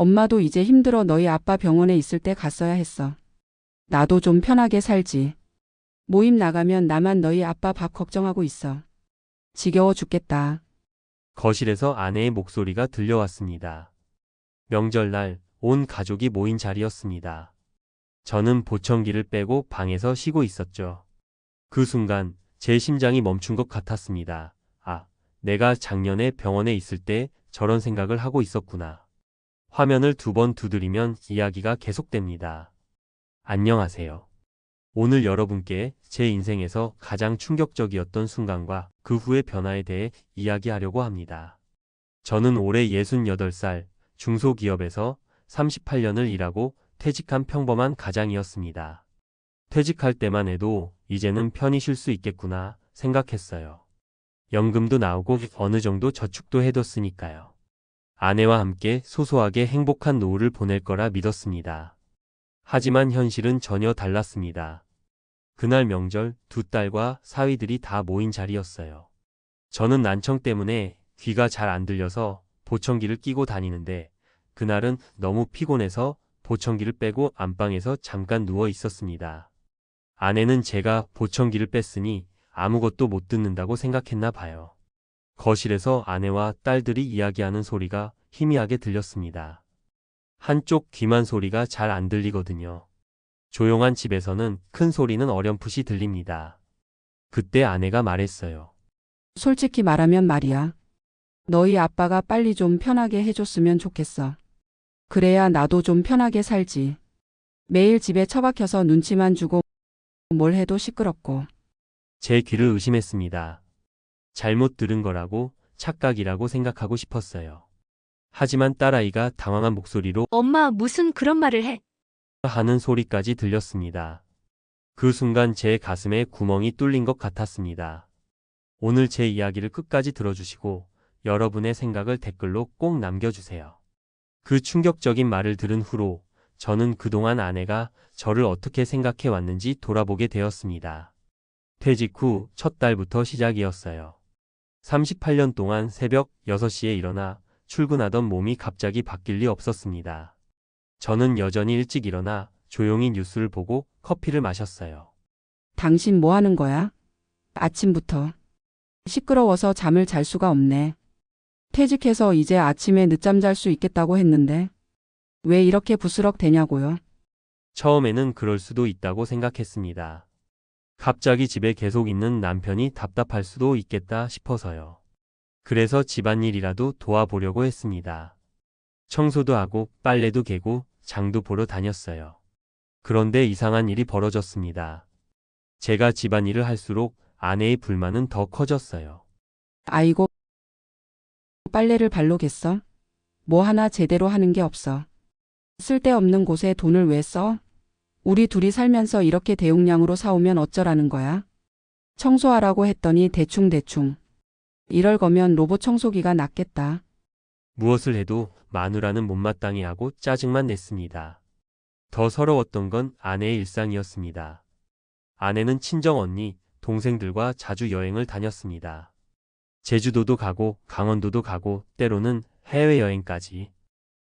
엄마도 이제 힘들어 너희 아빠 병원에 있을 때 갔어야 했어. 나도 좀 편하게 살지. 모임 나가면 나만 너희 아빠 밥 걱정하고 있어. 지겨워 죽겠다. 거실에서 아내의 목소리가 들려왔습니다. 명절날 온 가족이 모인 자리였습니다. 저는 보청기를 빼고 방에서 쉬고 있었죠. 그 순간 제 심장이 멈춘 것 같았습니다. 아, 내가 작년에 병원에 있을 때 저런 생각을 하고 있었구나. 화면을 두 번 두드리면 이야기가 계속됩니다. 안녕하세요. 오늘 여러분께 제 인생에서 가장 충격적이었던 순간과 그 후의 변화에 대해 이야기하려고 합니다. 저는 올해 68살 중소기업에서 38년을 일하고 퇴직한 평범한 가장이었습니다. 퇴직할 때만 해도 이제는 편히 쉴 수 있겠구나 생각했어요. 연금도 나오고 어느 정도 저축도 해뒀으니까요. 아내와 함께 소소하게 행복한 노후를 보낼 거라 믿었습니다. 하지만 현실은 전혀 달랐습니다. 그날 명절 두 딸과 사위들이 다 모인 자리였어요. 저는 난청 때문에 귀가 잘 안 들려서 보청기를 끼고 다니는데 그날은 너무 피곤해서 보청기를 빼고 안방에서 잠깐 누워 있었습니다. 아내는 제가 보청기를 뺐으니 아무것도 못 듣는다고 생각했나 봐요. 거실에서 아내와 딸들이 이야기하는 소리가 희미하게 들렸습니다. 한쪽 귀만 소리가 잘 안 들리거든요. 조용한 집에서는 큰 소리는 어렴풋이 들립니다. 그때 아내가 말했어요. 솔직히 말하면 말이야. 너희 아빠가 빨리 좀 편하게 해줬으면 좋겠어. 그래야 나도 좀 편하게 살지. 매일 집에 처박혀서 눈치만 주고 뭘 해도 시끄럽고. 제 귀를 의심했습니다. 잘못 들은 거라고 착각이라고 생각하고 싶었어요. 하지만 딸아이가 당황한 목소리로 엄마 무슨 그런 말을 해? 하는 소리까지 들렸습니다. 그 순간 제 가슴에 구멍이 뚫린 것 같았습니다. 오늘 제 이야기를 끝까지 들어주시고 여러분의 생각을 댓글로 꼭 남겨주세요. 그 충격적인 말을 들은 후로 저는 그동안 아내가 저를 어떻게 생각해 왔는지 돌아보게 되었습니다. 퇴직 후 첫 달부터 시작이었어요. 38년 동안 새벽 6시에 일어나 출근하던 몸이 갑자기 바뀔 리 없었습니다. 저는 여전히 일찍 일어나 조용히 뉴스를 보고 커피를 마셨어요. 당신 뭐 하는 거야? 아침부터. 시끄러워서 잠을 잘 수가 없네. 퇴직해서 이제 아침에 늦잠 잘 수 있겠다고 했는데. 왜 이렇게 부스럭 대냐고요? 처음에는 그럴 수도 있다고 생각했습니다. 갑자기 집에 계속 있는 남편이 답답할 수도 있겠다 싶어서요. 그래서 집안일이라도 도와보려고 했습니다. 청소도 하고 빨래도 개고 장도 보러 다녔어요. 그런데 이상한 일이 벌어졌습니다. 제가 집안일을 할수록 아내의 불만은 더 커졌어요. 아이고, 빨래를 발로 겠어? 뭐 하나 제대로 하는 게 없어. 쓸데없는 곳에 돈을 왜 써? 우리 둘이 살면서 이렇게 대용량으로 사오면 어쩌라는 거야? 청소하라고 했더니 대충대충. 이럴 거면 로봇 청소기가 낫겠다. 무엇을 해도 마누라는 못마땅해 하고 짜증만 냈습니다. 더 서러웠던 건 아내의 일상이었습니다. 아내는 친정 언니, 동생들과 자주 여행을 다녔습니다. 제주도도 가고 강원도도 가고 때로는 해외여행까지.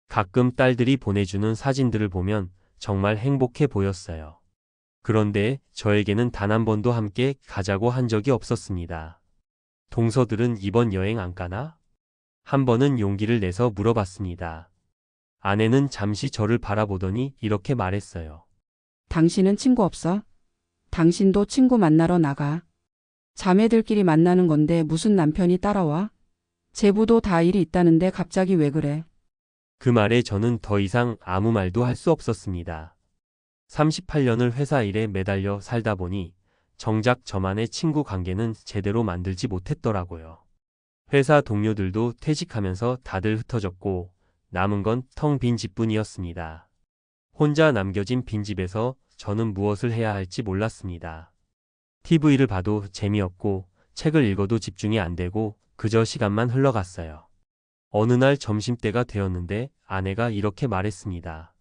가끔 딸들이 보내주는 사진들을 보면 정말 행복해 보였어요. 그런데 저에게는 단 한 번도 함께 가자고 한 적이 없었습니다. 동서들은 이번 여행 안 가나? 한 번은 용기를 내서 물어봤습니다. 아내는 잠시 저를 바라보더니 이렇게 말했어요. 당신은 친구 없어? 당신도 친구 만나러 나가. 자매들끼리 만나는 건데 무슨 남편이 따라와? 제부도 다 일이 있다는데 갑자기 왜 그래? 그 말에 저는 더 이상 아무 말도 할 수 없었습니다. 38년을 회사 일에 매달려 살다 보니 정작 저만의 친구 관계는 제대로 만들지 못했더라고요. 회사 동료들도 퇴직하면서 다들 흩어졌고 남은 건 텅 빈 집뿐이었습니다. 혼자 남겨진 빈집에서 저는 무엇을 해야 할지 몰랐습니다. TV를 봐도 재미없고 책을 읽어도 집중이 안 되고 그저 시간만 흘러갔어요. 어느 날 점심때가 되었는데 아내가 이렇게 말했습니다.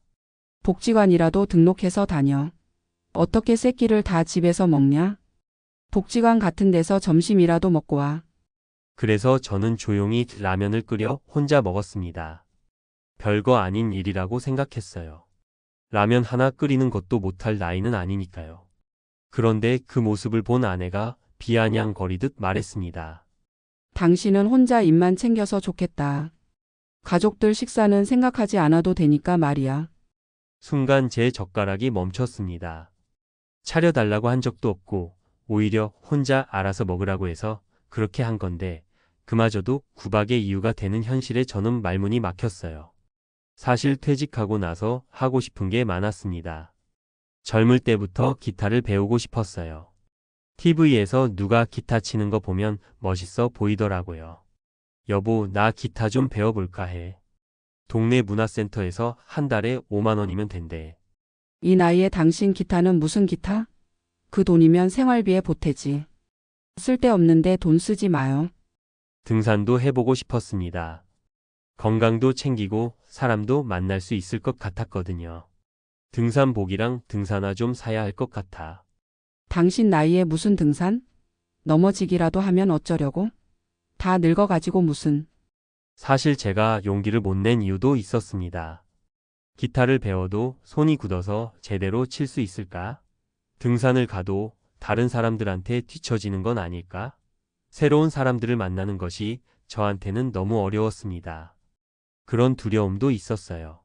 복지관이라도 등록해서 다녀. 어떻게 새끼를 다 집에서 먹냐? 복지관 같은 데서 점심이라도 먹고 와. 그래서 저는 조용히 라면을 끓여 혼자 먹었습니다. 별거 아닌 일이라고 생각했어요. 라면 하나 끓이는 것도 못할 나이는 아니니까요. 그런데 그 모습을 본 아내가 비아냥거리듯 말했습니다. 당신은 혼자 입만 챙겨서 좋겠다. 가족들 식사는 생각하지 않아도 되니까 말이야. 순간 제 젓가락이 멈췄습니다. 차려달라고 한 적도 없고 오히려 혼자 알아서 먹으라고 해서 그렇게 한 건데 그마저도 구박의 이유가 되는 현실에 저는 말문이 막혔어요. 사실 퇴직하고 나서 하고 싶은 게 많았습니다. 젊을 때부터 기타를 배우고 싶었어요. TV에서 누가 기타 치는 거 보면 멋있어 보이더라고요. 여보, 나 기타 좀 배워볼까 해. 동네 문화센터에서 한 달에 5만 원이면 된대. 이 나이에 당신 기타는 무슨 기타? 그 돈이면 생활비에 보태지. 쓸데없는데 돈 쓰지 마요. 등산도 해보고 싶었습니다. 건강도 챙기고 사람도 만날 수 있을 것 같았거든요. 등산복이랑 등산화 좀 사야 할 것 같아. 당신 나이에 무슨 등산? 넘어지기라도 하면 어쩌려고? 다 늙어가지고 무슨. 사실 제가 용기를 못 낸 이유도 있었습니다. 기타를 배워도 손이 굳어서 제대로 칠 수 있을까? 등산을 가도 다른 사람들한테 뒤처지는 건 아닐까? 새로운 사람들을 만나는 것이 저한테는 너무 어려웠습니다. 그런 두려움도 있었어요.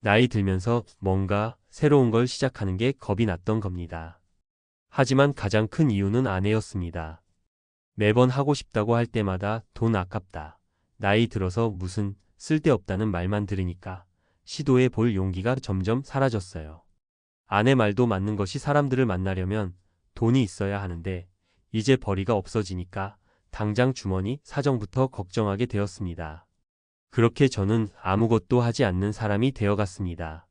나이 들면서 뭔가 새로운 걸 시작하는 게 겁이 났던 겁니다. 하지만 가장 큰 이유는 아내였습니다. 매번 하고 싶다고 할 때마다 돈 아깝다. 나이 들어서 무슨 쓸데없다는 말만 들으니까 시도해 볼 용기가 점점 사라졌어요. 아내 말도 맞는 것이 사람들을 만나려면 돈이 있어야 하는데 이제 벌이가 없어지니까 당장 주머니 사정부터 걱정하게 되었습니다. 그렇게 저는 아무것도 하지 않는 사람이 되어갔습니다.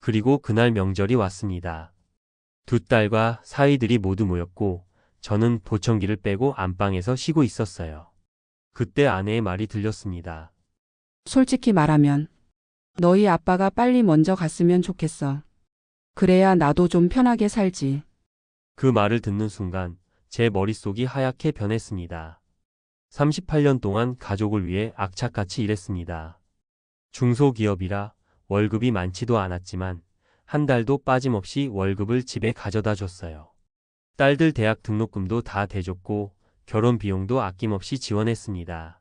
그리고 그날 명절이 왔습니다. 두 딸과 사위들이 모두 모였고 저는 보청기를 빼고 안방에서 쉬고 있었어요. 그때 아내의 말이 들렸습니다. 솔직히 말하면 너희 아빠가 빨리 먼저 갔으면 좋겠어. 그래야 나도 좀 편하게 살지. 그 말을 듣는 순간 제 머릿속이 하얗게 변했습니다. 38년 동안 가족을 위해 악착같이 일했습니다. 중소기업이라 월급이 많지도 않았지만 한 달도 빠짐없이 월급을 집에 가져다 줬어요. 딸들 대학 등록금도 다 대줬고 결혼 비용도 아낌없이 지원했습니다.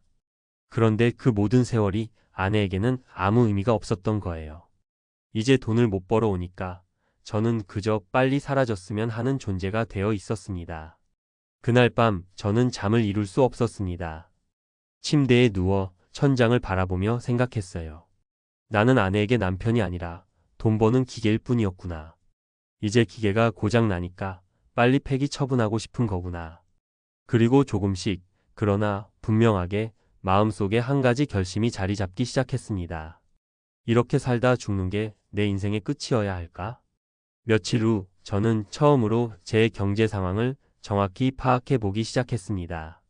그런데 그 모든 세월이 아내에게는 아무 의미가 없었던 거예요. 이제 돈을 못 벌어오니까 저는 그저 빨리 사라졌으면 하는 존재가 되어 있었습니다. 그날 밤 저는 잠을 이룰 수 없었습니다. 침대에 누워 천장을 바라보며 생각했어요. 나는 아내에게 남편이 아니라 돈 버는 기계일 뿐이었구나. 이제 기계가 고장 나니까 빨리 폐기 처분하고 싶은 거구나. 그리고 조금씩, 그러나 분명하게 마음속에 한 가지 결심이 자리 잡기 시작했습니다. 이렇게 살다 죽는 게 내 인생의 끝이어야 할까? 며칠 후 저는 처음으로 제 경제 상황을 정확히 파악해 보기 시작했습니다.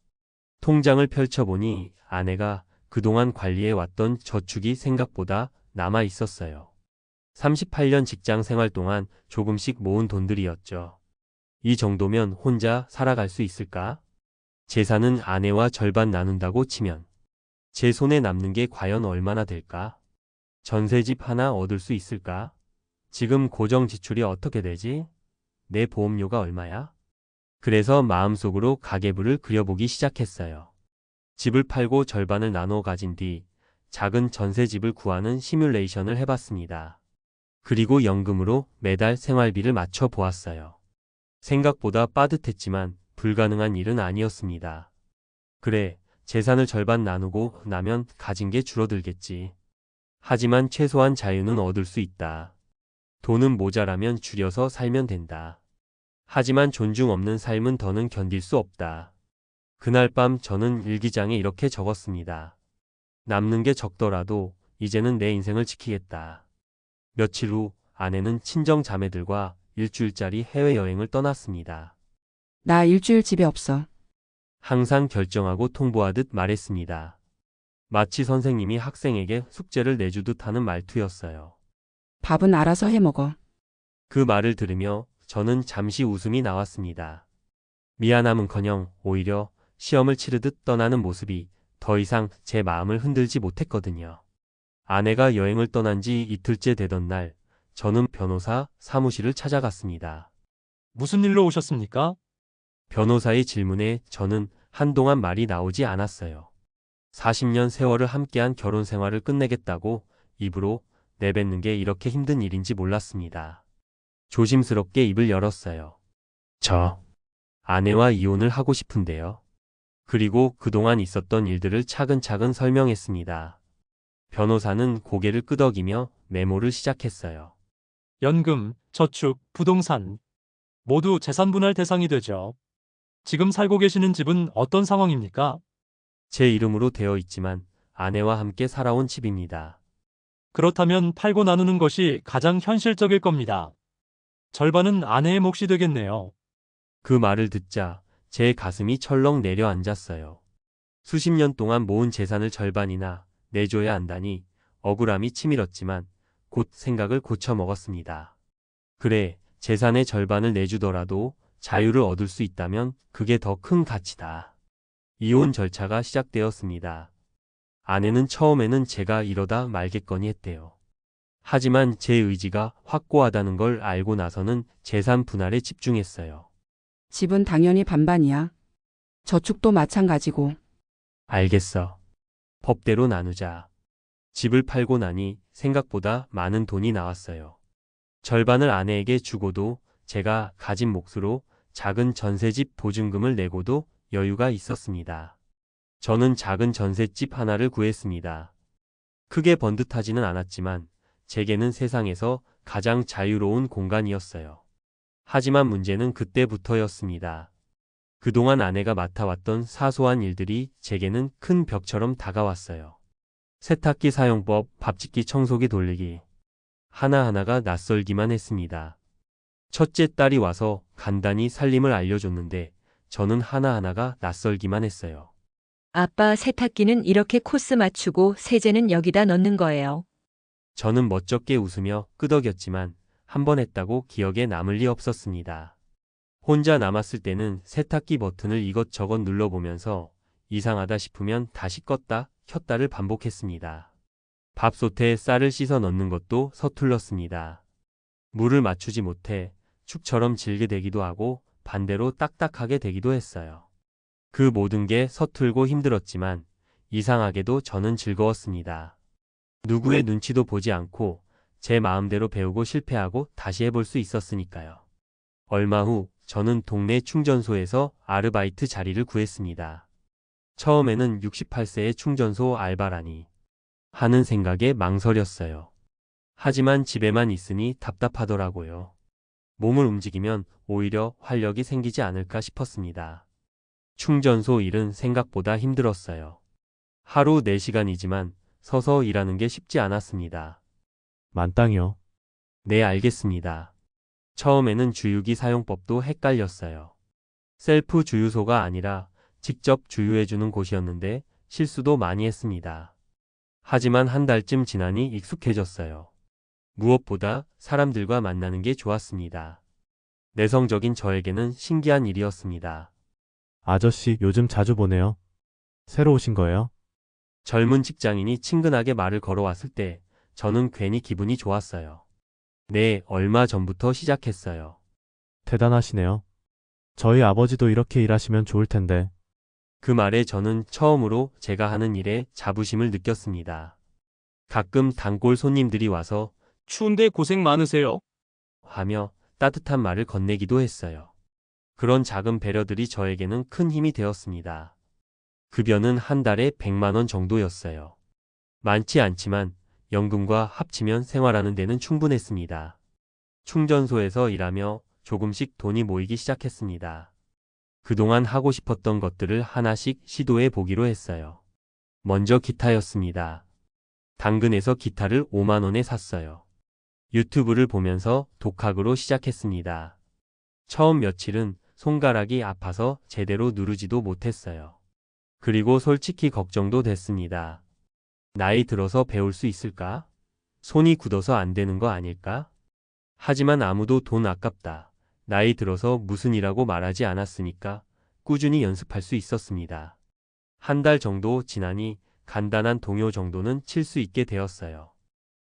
통장을 펼쳐보니 아내가 그동안 관리해 왔던 저축이 생각보다 남아 있었어요. 38년 직장 생활 동안 조금씩 모은 돈들이었죠. 이 정도면 혼자 살아갈 수 있을까? 재산은 아내와 절반 나눈다고 치면 제 손에 남는 게 과연 얼마나 될까? 전세집 하나 얻을 수 있을까? 지금 고정 지출이 어떻게 되지? 내 보험료가 얼마야? 그래서 마음속으로 가계부를 그려보기 시작했어요. 집을 팔고 절반을 나눠 가진 뒤 작은 전세집을 구하는 시뮬레이션을 해봤습니다. 그리고 연금으로 매달 생활비를 맞춰 보았어요. 생각보다 빠듯했지만 불가능한 일은 아니었습니다. 그래, 재산을 절반 나누고 나면 가진 게 줄어들겠지. 하지만 최소한 자유는 얻을 수 있다. 돈은 모자라면 줄여서 살면 된다. 하지만 존중 없는 삶은 더는 견딜 수 없다. 그날 밤 저는 일기장에 이렇게 적었습니다. 남는 게 적더라도 이제는 내 인생을 지키겠다. 며칠 후 아내는 친정 자매들과 일주일짜리 해외여행을 떠났습니다. 나 일주일 집에 없어. 항상 결정하고 통보하듯 말했습니다. 마치 선생님이 학생에게 숙제를 내주듯 하는 말투였어요. 밥은 알아서 해 먹어. 그 말을 들으며 저는 잠시 웃음이 나왔습니다. 미안함은커녕 오히려 시험을 치르듯 떠나는 모습이 더 이상 제 마음을 흔들지 못했거든요. 아내가 여행을 떠난 지 이틀째 되던 날, 저는 변호사 사무실을 찾아갔습니다. 무슨 일로 오셨습니까? 변호사의 질문에 저는 한동안 말이 나오지 않았어요. 40년 세월을 함께한 결혼 생활을 끝내겠다고 입으로 내뱉는 게 이렇게 힘든 일인지 몰랐습니다. 조심스럽게 입을 열었어요. 저, 아내와 이혼을 하고 싶은데요. 그리고 그동안 있었던 일들을 차근차근 설명했습니다. 변호사는 고개를 끄덕이며 메모를 시작했어요. 연금, 저축, 부동산 모두 재산 분할 대상이 되죠. 지금 살고 계시는 집은 어떤 상황입니까? 제 이름으로 되어 있지만 아내와 함께 살아온 집입니다. 그렇다면 팔고 나누는 것이 가장 현실적일 겁니다. 절반은 아내의 몫이 되겠네요. 그 말을 듣자 제 가슴이 철렁 내려앉았어요. 수십 년 동안 모은 재산을 절반이나 내줘야 한다니 억울함이 치밀었지만 곧 생각을 고쳐 먹었습니다. 그래, 재산의 절반을 내주더라도 자유를 얻을 수 있다면 그게 더 큰 가치다. 이혼 절차가 시작되었습니다. 아내는 처음에는 제가 이러다 말겠거니 했대요. 하지만 제 의지가 확고하다는 걸 알고 나서는 재산 분할에 집중했어요. 집은 당연히 반반이야. 저축도 마찬가지고. 알겠어. 법대로 나누자. 집을 팔고 나니 생각보다 많은 돈이 나왔어요. 절반을 아내에게 주고도 제가 가진 몫으로 작은 전세집 보증금을 내고도 여유가 있었습니다. 저는 작은 전셋집 하나를 구했습니다. 크게 번듯하지는 않았지만 제게는 세상에서 가장 자유로운 공간이었어요. 하지만 문제는 그때부터였습니다. 그동안 아내가 맡아왔던 사소한 일들이 제게는 큰 벽처럼 다가왔어요. 세탁기 사용법, 밥짓기 청소기 돌리기. 하나하나가 낯설기만 했습니다. 첫째 딸이 와서 간단히 살림을 알려줬는데 저는 하나하나가 낯설기만 했어요. 아빠 세탁기는 이렇게 코스 맞추고 세제는 여기다 넣는 거예요. 저는 멋쩍게 웃으며 끄덕였지만 한 번 했다고 기억에 남을 리 없었습니다. 혼자 남았을 때는 세탁기 버튼을 이것저것 눌러보면서 이상하다 싶으면 다시 껐다 켰다를 반복했습니다. 밥솥에 쌀을 씻어 넣는 것도 서툴렀습니다. 물을 맞추지 못해 축처럼 질게 되기도 하고 반대로 딱딱하게 되기도 했어요. 그 모든 게 서툴고 힘들었지만 이상하게도 저는 즐거웠습니다. 누구의 눈치도 보지 않고 제 마음대로 배우고 실패하고 다시 해볼 수 있었으니까요. 얼마 후 저는 동네 충전소에서 아르바이트 자리를 구했습니다. 처음에는 68세의 충전소 알바라니 하는 생각에 망설였어요. 하지만 집에만 있으니 답답하더라고요. 몸을 움직이면 오히려 활력이 생기지 않을까 싶었습니다. 충전소 일은 생각보다 힘들었어요. 하루 4시간이지만 서서 일하는 게 쉽지 않았습니다. 만땅이요. 네, 알겠습니다. 처음에는 주유기 사용법도 헷갈렸어요. 셀프 주유소가 아니라 직접 주유해주는 곳이었는데 실수도 많이 했습니다. 하지만 한 달쯤 지나니 익숙해졌어요. 무엇보다 사람들과 만나는 게 좋았습니다. 내성적인 저에게는 신기한 일이었습니다. 아저씨 요즘 자주 보네요. 새로 오신 거예요? 젊은 직장인이 친근하게 말을 걸어왔을 때 저는 괜히 기분이 좋았어요. 네, 얼마 전부터 시작했어요. 대단하시네요. 저희 아버지도 이렇게 일하시면 좋을 텐데. 그 말에 저는 처음으로 제가 하는 일에 자부심을 느꼈습니다. 가끔 단골 손님들이 와서 추운데 고생 많으세요. 하며 따뜻한 말을 건네기도 했어요. 그런 작은 배려들이 저에게는 큰 힘이 되었습니다. 급여는 한 달에 100만 원 정도였어요. 많지 않지만 연금과 합치면 생활하는 데는 충분했습니다. 충전소에서 일하며 조금씩 돈이 모이기 시작했습니다. 그동안 하고 싶었던 것들을 하나씩 시도해 보기로 했어요. 먼저 기타였습니다. 당근에서 기타를 5만 원에 샀어요. 유튜브를 보면서 독학으로 시작했습니다. 처음 며칠은 손가락이 아파서 제대로 누르지도 못했어요. 그리고 솔직히 걱정도 됐습니다. 나이 들어서 배울 수 있을까? 손이 굳어서 안 되는 거 아닐까? 하지만 아무도 돈 아깝다. 나이 들어서 무슨 이라고 말하지 않았으니까 꾸준히 연습할 수 있었습니다. 한 달 정도 지나니 간단한 동요 정도는 칠 수 있게 되었어요.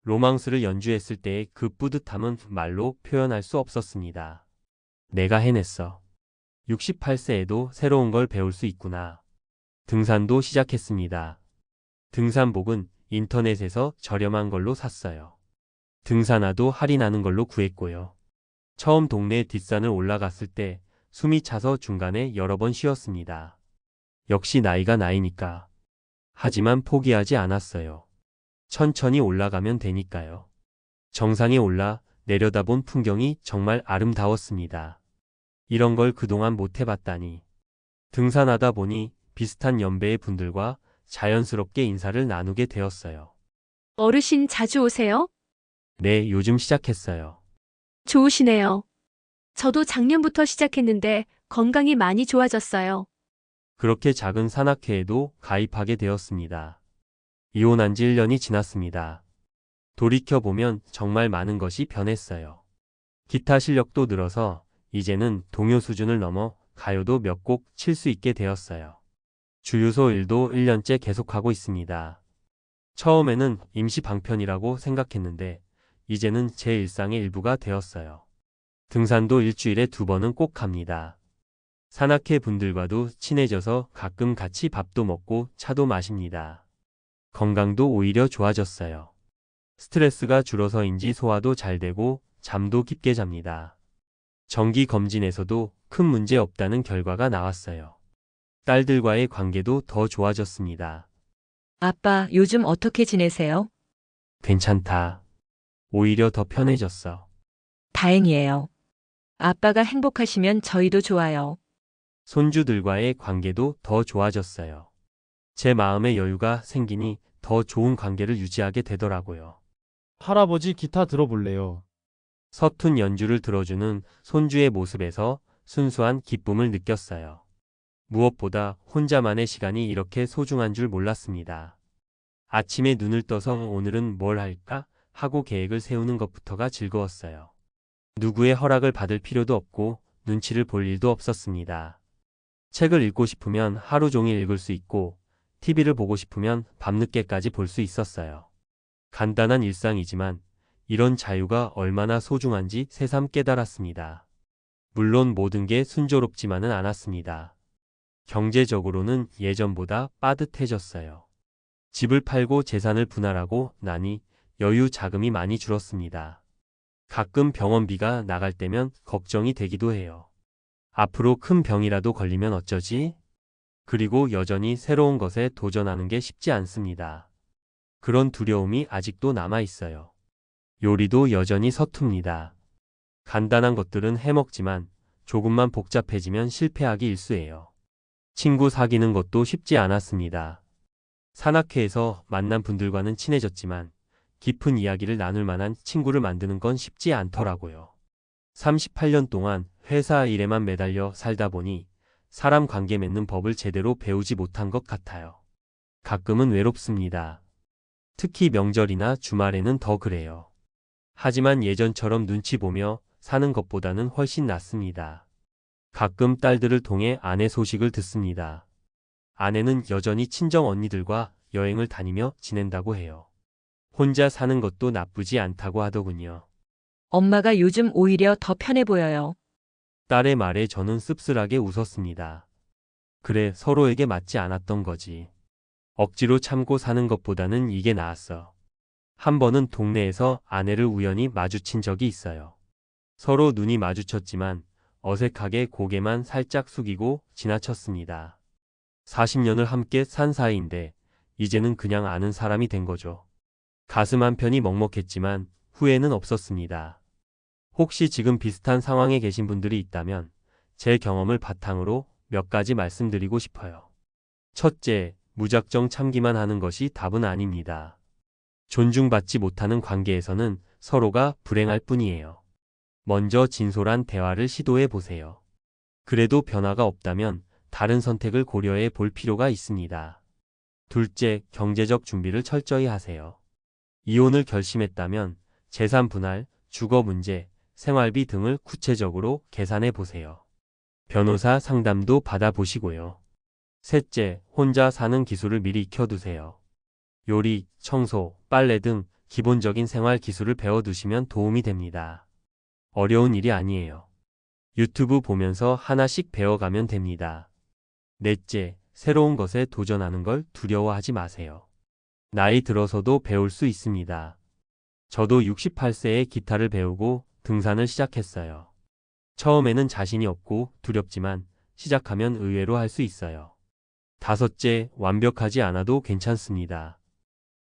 로망스를 연주했을 때의 그 뿌듯함은 말로 표현할 수 없었습니다. 내가 해냈어. 68세에도 새로운 걸 배울 수 있구나. 등산도 시작했습니다. 등산복은 인터넷에서 저렴한 걸로 샀어요. 등산화도 할인하는 걸로 구했고요. 처음 동네 뒷산을 올라갔을 때 숨이 차서 중간에 여러 번 쉬었습니다. 역시 나이가 나이니까. 하지만 포기하지 않았어요. 천천히 올라가면 되니까요. 정상에 올라 내려다본 풍경이 정말 아름다웠습니다. 이런 걸 그동안 못 해봤다니. 등산하다 보니 비슷한 연배의 분들과 자연스럽게 인사를 나누게 되었어요. 어르신 자주 오세요? 네, 요즘 시작했어요. 좋으시네요. 저도 작년부터 시작했는데 건강이 많이 좋아졌어요. 그렇게 작은 산악회에도 가입하게 되었습니다. 이혼한 지 1년이 지났습니다. 돌이켜보면 정말 많은 것이 변했어요. 기타 실력도 늘어서 이제는 동요 수준을 넘어 가요도 몇 곡 칠 수 있게 되었어요. 주유소 일도 1년째 계속하고 있습니다. 처음에는 임시 방편이라고 생각했는데 이제는 제 일상의 일부가 되었어요. 등산도 일주일에 두 번은 꼭 갑니다. 산악회 분들과도 친해져서 가끔 같이 밥도 먹고 차도 마십니다. 건강도 오히려 좋아졌어요. 스트레스가 줄어서인지 소화도 잘 되고 잠도 깊게 잡니다. 정기 검진에서도 큰 문제 없다는 결과가 나왔어요. 딸들과의 관계도 더 좋아졌습니다. 아빠, 요즘 어떻게 지내세요? 괜찮다. 오히려 더 편해졌어. 다행이에요. 아빠가 행복하시면 저희도 좋아요. 손주들과의 관계도 더 좋아졌어요. 제 마음의 여유가 생기니 더 좋은 관계를 유지하게 되더라고요. 할아버지 기타 들어볼래요. 서툰 연주를 들어주는 손주의 모습에서 순수한 기쁨을 느꼈어요. 무엇보다 혼자만의 시간이 이렇게 소중한 줄 몰랐습니다. 아침에 눈을 떠서 오늘은 뭘 할까 하고 계획을 세우는 것부터가 즐거웠어요. 누구의 허락을 받을 필요도 없고 눈치를 볼 일도 없었습니다. 책을 읽고 싶으면 하루 종일 읽을 수 있고 TV를 보고 싶으면 밤늦게까지 볼 수 있었어요. 간단한 일상이지만 이런 자유가 얼마나 소중한지 새삼 깨달았습니다. 물론 모든 게 순조롭지만은 않았습니다. 경제적으로는 예전보다 빠듯해졌어요. 집을 팔고 재산을 분할하고 나니 여유 자금이 많이 줄었습니다. 가끔 병원비가 나갈 때면 걱정이 되기도 해요. 앞으로 큰 병이라도 걸리면 어쩌지? 그리고 여전히 새로운 것에 도전하는 게 쉽지 않습니다. 그런 두려움이 아직도 남아 있어요. 요리도 여전히 서툽니다. 간단한 것들은 해먹지만 조금만 복잡해지면 실패하기 일쑤예요. 친구 사귀는 것도 쉽지 않았습니다. 산악회에서 만난 분들과는 친해졌지만 깊은 이야기를 나눌 만한 친구를 만드는 건 쉽지 않더라고요. 38년 동안 회사 일에만 매달려 살다 보니 사람 관계 맺는 법을 제대로 배우지 못한 것 같아요. 가끔은 외롭습니다. 특히 명절이나 주말에는 더 그래요. 하지만 예전처럼 눈치 보며 사는 것보다는 훨씬 낫습니다. 가끔 딸들을 통해 아내 소식을 듣습니다. 아내는 여전히 친정 언니들과 여행을 다니며 지낸다고 해요. 혼자 사는 것도 나쁘지 않다고 하더군요. 엄마가 요즘 오히려 더 편해 보여요. 딸의 말에 저는 씁쓸하게 웃었습니다. 그래, 서로에게 맞지 않았던 거지. 억지로 참고 사는 것보다는 이게 나았어. 한 번은 동네에서 아내를 우연히 마주친 적이 있어요. 서로 눈이 마주쳤지만 어색하게 고개만 살짝 숙이고 지나쳤습니다. 40년을 함께 산 사이인데 이제는 그냥 아는 사람이 된 거죠. 가슴 한편이 먹먹했지만 후회는 없었습니다. 혹시 지금 비슷한 상황에 계신 분들이 있다면 제 경험을 바탕으로 몇 가지 말씀드리고 싶어요. 첫째, 무작정 참기만 하는 것이 답은 아닙니다. 존중받지 못하는 관계에서는 서로가 불행할 뿐이에요. 먼저 진솔한 대화를 시도해 보세요. 그래도 변화가 없다면 다른 선택을 고려해 볼 필요가 있습니다. 둘째, 경제적 준비를 철저히 하세요. 이혼을 결심했다면 재산 분할, 주거 문제, 생활비 등을 구체적으로 계산해 보세요. 변호사 상담도 받아보시고요. 셋째, 혼자 사는 기술을 미리 익혀두세요. 요리, 청소, 빨래 등 기본적인 생활 기술을 배워두시면 도움이 됩니다. 어려운 일이 아니에요. 유튜브 보면서 하나씩 배워가면 됩니다. 넷째, 새로운 것에 도전하는 걸 두려워하지 마세요. 나이 들어서도 배울 수 있습니다. 저도 68세에 기타를 배우고 등산을 시작했어요. 처음에는 자신이 없고 두렵지만 시작하면 의외로 할 수 있어요. 다섯째, 완벽하지 않아도 괜찮습니다.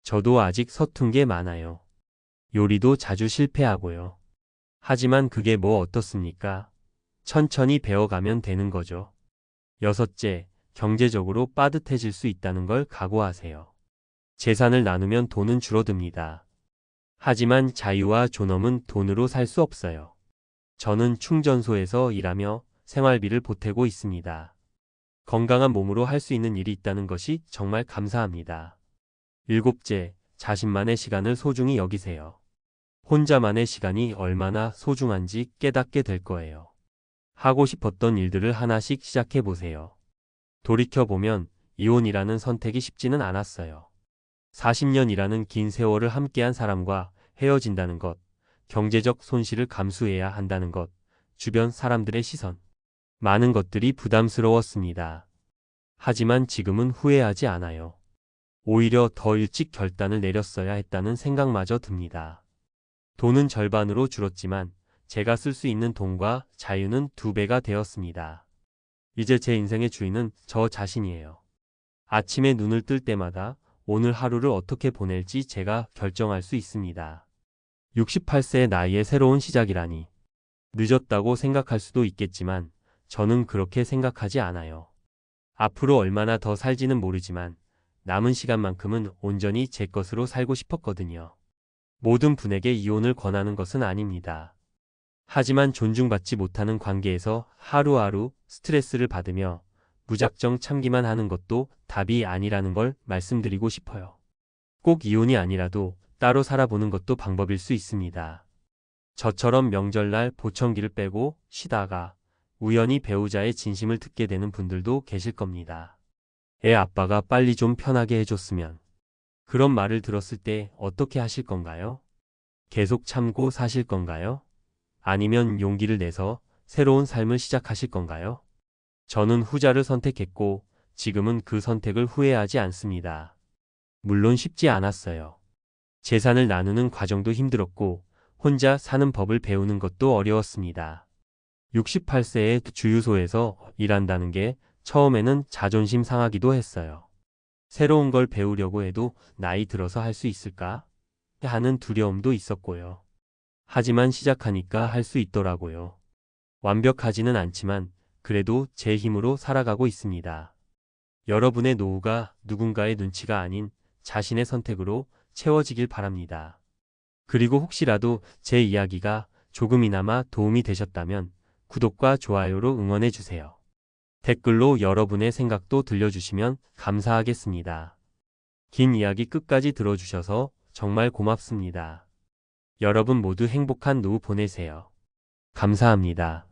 저도 아직 서툰 게 많아요. 요리도 자주 실패하고요. 하지만 그게 뭐 어떻습니까? 천천히 배워가면 되는 거죠. 여섯째, 경제적으로 빠듯해질 수 있다는 걸 각오하세요. 재산을 나누면 돈은 줄어듭니다. 하지만 자유와 존엄은 돈으로 살 수 없어요. 저는 충전소에서 일하며 생활비를 보태고 있습니다. 건강한 몸으로 할 수 있는 일이 있다는 것이 정말 감사합니다. 일곱째, 자신만의 시간을 소중히 여기세요. 혼자만의 시간이 얼마나 소중한지 깨닫게 될 거예요. 하고 싶었던 일들을 하나씩 시작해 보세요. 돌이켜보면 이혼이라는 선택이 쉽지는 않았어요. 40년이라는 긴 세월을 함께한 사람과 헤어진다는 것, 경제적 손실을 감수해야 한다는 것, 주변 사람들의 시선. 많은 것들이 부담스러웠습니다. 하지만 지금은 후회하지 않아요. 오히려 더 일찍 결단을 내렸어야 했다는 생각마저 듭니다. 돈은 절반으로 줄었지만 제가 쓸 수 있는 돈과 자유는 두 배가 되었습니다. 이제 제 인생의 주인은 저 자신이에요. 아침에 눈을 뜰 때마다 오늘 하루를 어떻게 보낼지 제가 결정할 수 있습니다. 68세의 나이에 새로운 시작이라니. 늦었다고 생각할 수도 있겠지만 저는 그렇게 생각하지 않아요. 앞으로 얼마나 더 살지는 모르지만 남은 시간만큼은 온전히 제 것으로 살고 싶었거든요. 모든 분에게 이혼을 권하는 것은 아닙니다. 하지만 존중받지 못하는 관계에서 하루하루 스트레스를 받으며 무작정 참기만 하는 것도 답이 아니라는 걸 말씀드리고 싶어요. 꼭 이혼이 아니라도 따로 살아보는 것도 방법일 수 있습니다. 저처럼 명절날 보청기를 빼고 쉬다가 우연히 배우자의 진심을 듣게 되는 분들도 계실 겁니다. 애 아빠가 빨리 좀 편하게 해줬으면. 그런 말을 들었을 때 어떻게 하실 건가요? 계속 참고 사실 건가요? 아니면 용기를 내서 새로운 삶을 시작하실 건가요? 저는 후자를 선택했고 지금은 그 선택을 후회하지 않습니다. 물론 쉽지 않았어요. 재산을 나누는 과정도 힘들었고 혼자 사는 법을 배우는 것도 어려웠습니다. 68세에 주유소에서 일한다는 게 처음에는 자존심 상하기도 했어요. 새로운 걸 배우려고 해도 나이 들어서 할 수 있을까? 하는 두려움도 있었고요. 하지만 시작하니까 할 수 있더라고요. 완벽하지는 않지만 그래도 제 힘으로 살아가고 있습니다. 여러분의 노후가 누군가의 눈치가 아닌 자신의 선택으로 채워지길 바랍니다. 그리고 혹시라도 제 이야기가 조금이나마 도움이 되셨다면 구독과 좋아요로 응원해 주세요. 댓글로 여러분의 생각도 들려주시면 감사하겠습니다. 긴 이야기 끝까지 들어주셔서 정말 고맙습니다. 여러분 모두 행복한 노후 보내세요. 감사합니다.